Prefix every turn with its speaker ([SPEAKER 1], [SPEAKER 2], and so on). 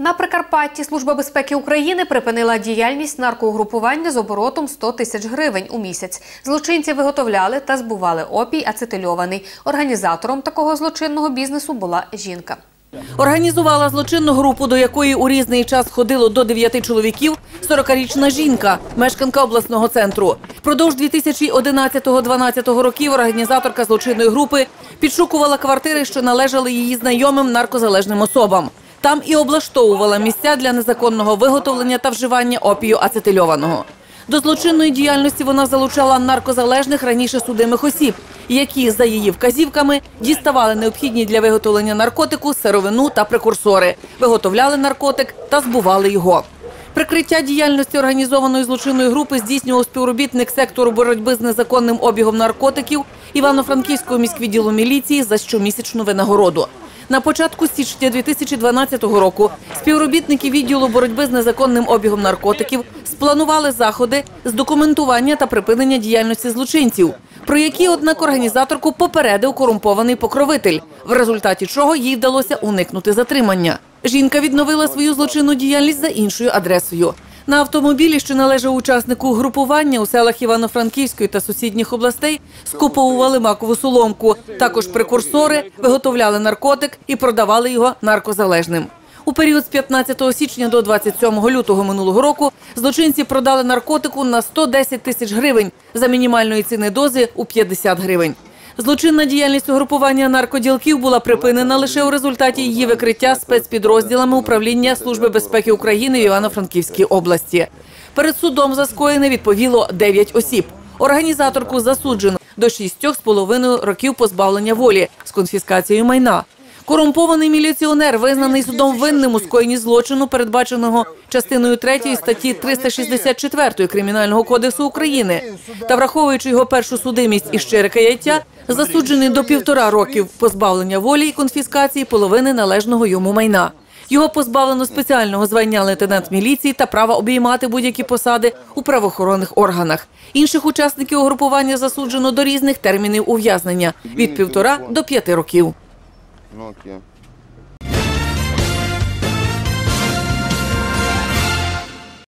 [SPEAKER 1] На Прикарпатті Служба безпеки України припинила діяльність наркоугрупування з оборотом 100 тисяч гривень у місяць. Злочинці виготовляли та збували опій ацетильований. Організатором такого злочинного бізнесу була жінка.
[SPEAKER 2] Організувала злочинну групу, до якої у різний час ходило до дев'яти чоловіків, 40-річна жінка, мешканка обласного центру. Впродовж 2011-2012 років організаторка злочинної групи підшукувала квартири, що належали її знайомим наркозалежним особам. Там і облаштовувала місця для незаконного виготовлення та вживання опію ацетильованого. До злочинної діяльності вона залучала наркозалежних раніше судимих осіб, які за її вказівками діставали необхідні для виготовлення наркотику сировину та прекурсори, виготовляли наркотик та збували його. Прикриття діяльності організованої злочинної групи здійснював співробітник сектору боротьби з незаконним обігом наркотиків Івано-Франківського міськвідділу міліції за щомісячну винагороду. На початку січня 2012 року співробітники відділу боротьби з незаконним обігом наркотиків спланували заходи з документування та припинення діяльності злочинців, про які, однак, організаторку попередив корумпований покровитель, в результаті чого їй вдалося уникнути затримання. Жінка відновила свою злочинну діяльність за іншою адресою. На автомобілі, що належав учаснику групування у селах Івано-Франківської та сусідніх областей, скуповували макову соломку. Також прекурсори виготовляли наркотик і продавали його наркозалежним. У період з 15 січня до 27 лютого минулого року злочинці продали наркотику на 110 тисяч гривень за мінімальної ціни дози у 50 гривень. Злочинна діяльність угрупування наркоділків була припинена лише у результаті її викриття спецпідрозділами управління Служби безпеки України в Івано-Франківській області. Перед судом за скоєне відповіло 9 осіб. Організаторку засуджено до 6,5 років позбавлення волі з конфіскацією майна. Корумпований міліціонер визнаний судом винним у скоєнні злочину, передбаченого частиною 3 статті 364 Кримінального кодексу України, та враховуючи його першу судимість і щире каяття, засуджений до півтора років позбавлення волі і конфіскації половини належного йому майна. Його позбавлено спеціального звання лейтенант міліції та права обіймати будь-які посади у правоохоронних органах. Інших учасників угрупування засуджено до різних термінів ув'язнення від півтора до п'яти років.
[SPEAKER 3] Nokia.